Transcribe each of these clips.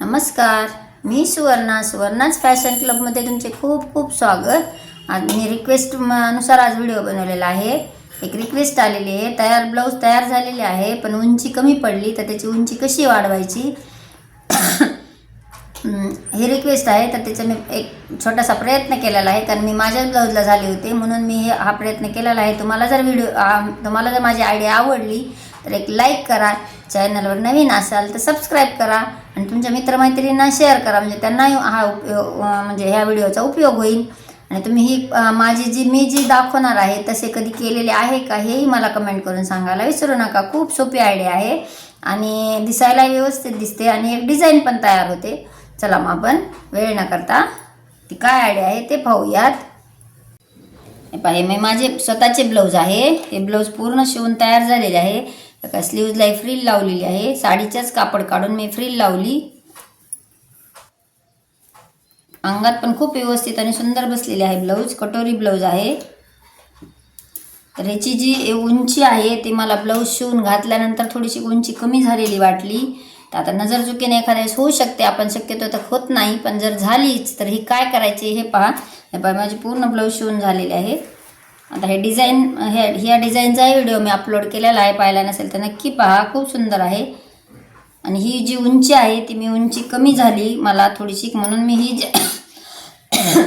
नमस्कार मी सुवर्णा सुवर्णाच फॅशन क्लबमध्ये तुमचे खूप खूप स्वागत. आज मी रिक्वेस्ट अनुसार आज व्हिडिओ बनवलेला आहे. एक रिक्वेस्ट आलेली आहे तयार ब्लाऊज तयार झालेले आहे पण उंची कमी पडली तर त्याची उंची कशी वाढवायची? ही रिक्वेस्ट आहे तर त्याचा मी एक छोटासा प्रयत्न केलेला आहे कारण मी माझ्याच ब्लाऊजला झाले होते म्हणून मी हे हा प्रयत्न केलेला आहे. तुम्हाला जर व्हिडिओ तुम्हाला जर माझी आयडिया आवडली तर एक लाईक करा. चॅनलवर नवीन असाल तर सबस्क्राईब करा. आणि तुमच्या मित्रमैत्रिणींना शेअर करा. म्हणजे त्यांनाही हा उपयोग म्हणजे ह्या व्हिडिओचा उपयोग होईल. आणि तुम्ही ही माझी जी मी जी दाखवणार आहे तसे कधी केलेले आहे का हेही मला कमेंट करून सांगायला विसरू नका. खूप सोपी आयडिया आहे. आणि दिसायला व्यवस्थित दिसते आणि एक डिझाईन पण तयार होते. चला मग आपण वेळ न करता ती काय आयडिया आहे ते पाहूयात. हे पाहे मी माझे स्वतःचे ब्लाऊज आहे. हे ब्लाऊज पूर्ण शिवून तयार झालेले आहे. एका स्लीव्जला फ्रील लावलेली आहे. साडीच्याच कापड काढून मी फ्रील लावली. अंगात पण खूप व्यवस्थित आणि सुंदर बसलेली आहे ब्लाऊज कटोरी ब्लाऊज आहे. तर ह्याची जी उंची आहे ती मला ब्लाऊज शिवून घातल्यानंतर थोडीशी उंची कमी झालेली वाटली. तर आता नजर चुकीने एखाद्या वेळेस होऊ शकते आपण शक्यतो तर होत नाही पण जर झालीच तर ही काय करायचे हे पहा. हे पहा माझी पूर्ण ब्लाऊज शिवून झालेले आहेत आता हे डिझाईन हे ह्या डिझाईनचाही व्हिडिओ मी अपलोड केलेला आहे पाहिला नसेल तर नक्की पहा खूप सुंदर आहे. आणि ही जी उंची आहे ती मी उंची कमी झाली मला थोडीशी म्हणून मी ही जी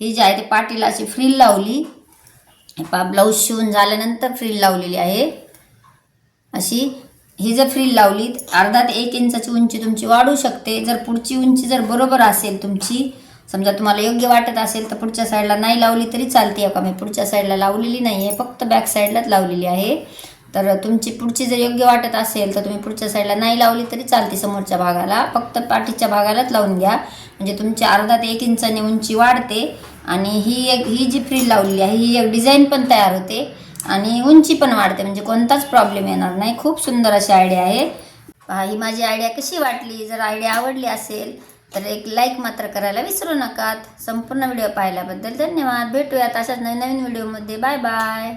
ही जी आहे ती पाटीला अशी फ्रील लावली. पा ब्लाऊज शिवून झाल्यानंतर फ्रील लावलेली आहे. अशी ही जर फ्रील लावली अर्धा ते एक इंचाची उंची तुमची वाढू शकते. जर पुढची उंची जर बरोबर असेल तुमची समजा तुम्हाला योग्य वाटत असेल तर पुढच्या साईडला नाही लावली तरी चालते का? मी पुढच्या साईडला लावलेली नाही आहे फक्त बॅक साईडलाच लावलेली आहे. तर तुमची पुढची जर योग्य वाटत असेल तर तुम्ही पुढच्या साईडला नाही लावली तरी चालते समोरच्या भागाला. फक्त पाठीच्या भागालाच लावून घ्या. म्हणजे तुमची अर्धा ते एक इंचाने उंची वाढते आणि ही एक ही जी फ्रील लावलेली आहे ही एक डिझाईन पण तयार होते आणि उंची पण वाढते. म्हणजे कोणताच प्रॉब्लेम येणार नाही. खूप सुंदर अशी आयडिया आहे. ही माझी आयडिया कशी वाटली? जर आयडिया आवडली असेल तर एक लाईक मात्र करायला विसरू नका संपूर्ण व्हिडिओ पाहिल्याबद्दल धन्यवाद. भेटूयात अशाच नवीन नवीन व्हिडिओमध्ये बाय बाय